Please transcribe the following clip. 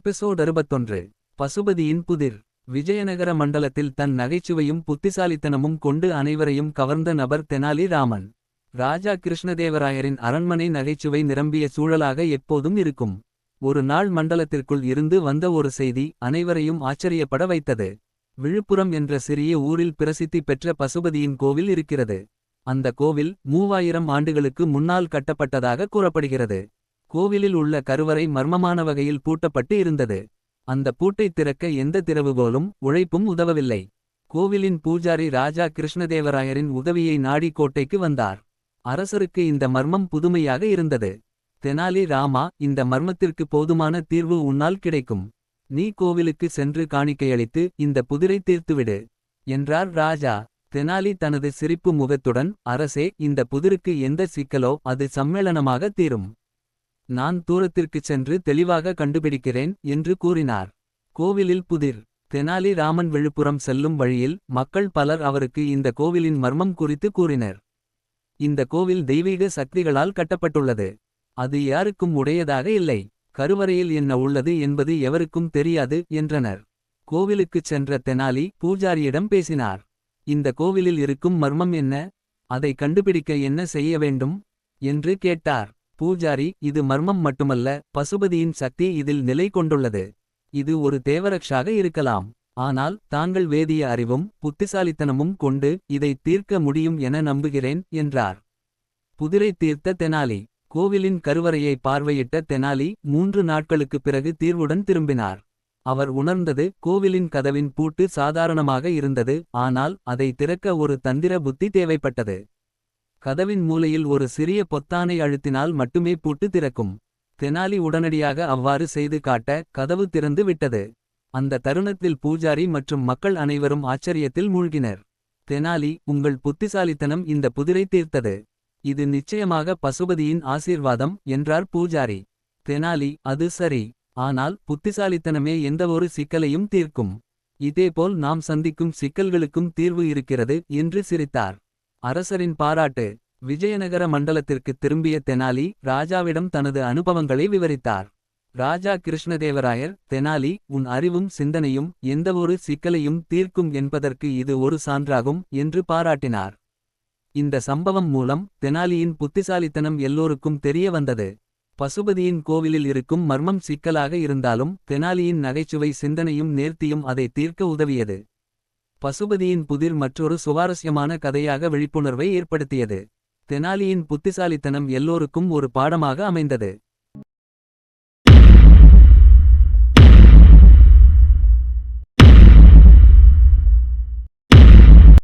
Episode அறுபத்தொன்று. பசுபதியின் புதிர். விஜயநகர மண்டலத்தில் தன் நகைச்சுவையும் புத்திசாலித்தனமும் கொண்டு அனைவரையும் கவர்ந்த நபர் தெனாலி ராமன் ராஜா கிருஷ்ணதேவராயரின் அரண்மனை நகைச்சுவை நிரம்பிய சூழலாக எப்போதும் இருக்கும். ஒரு நாள் மண்டலத்திற்குள் இருந்து வந்த ஒரு செய்தி அனைவரையும் ஆச்சரியப்பட வைத்தது. விழுப்புரம் என்ற சிறிய ஊரில் பிரசித்தி பெற்ற பசுபதியின் கோவில் இருக்கிறது. அந்த கோவில் மூவாயிரம் ஆண்டுகளுக்கு முன்னால் கட்டப்பட்டதாக கூறப்படுகிறது. கோவிலில் உள்ள கருவறை மர்மமான வகையில் பூட்டப்பட்டு இருந்தது. அந்த பூட்டை திறக்க எந்த திறவுகோலும் உழைப்பும் உதவவில்லை. கோவிலின் பூஜாரி ராஜா கிருஷ்ணதேவராயரின் உதவியை நாடி கோட்டைக்கு வந்தார். அரசருக்கு இந்த மர்மம் புதுமையாக இருந்தது. தெனாலி ராமா இந்த மர்மத்திற்கு போதுமான தீர்வு உன்னால் கிடைக்கும். நீ கோவிலுக்கு சென்று காணிக்கையளித்து இந்த புதிரை தீர்த்துவிடு என்றார் ராஜா. தெனாலி தனது சிரிப்பு முகத்துடன் அரசே இந்த புதிருக்கு எந்த சிக்கலோ அது சம்மேளனமாக தீரும். நான் தூரத்திற்குச் சென்று தெளிவாக கண்டுபிடிக்கிறேன் என்று கூறினார். கோவிலில் புதிர் தெனாலி ராமன் விழுப்புரம் செல்லும் வழியில் மக்கள் பலர் அவருக்கு இந்த கோவிலின் மர்மம் குறித்து கூறினர். இந்த கோவில் தெய்வீக சக்திகளால் கட்டப்பட்டுள்ளது. அது யாருக்கும் உடையதாக இல்லை. கருவறையில் என்ன உள்ளது என்பது எவருக்கும் தெரியாது என்றனர். கோவிலுக்குச் சென்ற தெனாலி பூஜாரியிடம் பேசினார். இந்த கோவிலில் இருக்கும் மர்மம் என்ன? அதை கண்டுபிடிக்க என்ன செய்ய வேண்டும்? என்று கேட்டார். பூஜாரி இது மர்மம் மட்டுமல்ல பசுபதியின் சக்தி இதில் நிலை கொண்டுள்ளது. இது ஒரு தேவரக்ஷாக இருக்கலாம். ஆனால் தாங்கள் வேதிய அறிவும் புத்திசாலித்தனமும் கொண்டு இதை தீர்க்க முடியும் என நம்புகிறேன் என்றார். புதிரை தீர்த்த தெனாலி கோவிலின் கருவறையை பார்வையிட்ட தெனாலி மூன்று நாட்களுக்குப் பிறகு தீர்வுடன் திரும்பினார். அவர் உணர்ந்தது கோவிலின் கதவின் பூட்டு சாதாரணமாக இருந்தது ஆனால் அதை திறக்க ஒரு தந்திர புத்தி தேவைப்பட்டது. கதவின் மூலையில் ஒரு சிறிய பொத்தானை அழுத்தினால் மட்டுமே பூட்டு திறக்கும். தெனாலி உடனடியாக அவ்வாறு செய்து காட்ட கதவு திறந்து விட்டது. அந்த தருணத்தில் பூஜாரி மற்றும் மக்கள் அனைவரும் ஆச்சரியத்தில் மூழ்கினர். தெனாலி உங்கள் புத்திசாலித்தனம் இந்த புதிரை தீர்த்தது. இது நிச்சயமாக பசுபதியின் ஆசீர்வாதம் என்றார் பூஜாரி. தெனாலி அது சரி. ஆனால் புத்திசாலித்தனமே எந்தவொரு சிக்கலையும் தீர்க்கும். இதேபோல் நாம் சந்திக்கும் சிக்கல்களுக்கும் தீர்வு இருக்கிறது என்று சிரித்தார். அரசரின் பாராட்டு விஜயநகர மண்டலத்திற்கு திரும்பிய தெனாலி ராஜாவிடம் தனது அனுபவங்களை விவரித்தார். ராஜா கிருஷ்ணதேவராயர் தெனாலி உன் அறிவும் சிந்தனையும் எந்தவொரு சிக்கலையும் தீர்க்கும் என்பதற்கு இது ஒரு சான்றாகும் என்று பாராட்டினார். இந்த சம்பவம் மூலம் தெனாலியின் புத்திசாலித்தனம் எல்லோருக்கும் தெரிய வந்தது. பசுபதியின் கோவிலில் இருக்கும் மர்மம் சிக்கலாக இருந்தாலும் தெனாலியின் நகைச்சுவை சிந்தனையும் நேர்த்தியும் அதை தீர்க்க உதவியது. பசுபதியின் புதிர் மற்றொரு சுவாரஸ்யமான கதையாக விழிப்புணர்வை ஏற்படுத்தியது. தெனாலியின் புத்திசாலித்தனம் எல்லோருக்கும் ஒரு பாடமாக அமைந்தது.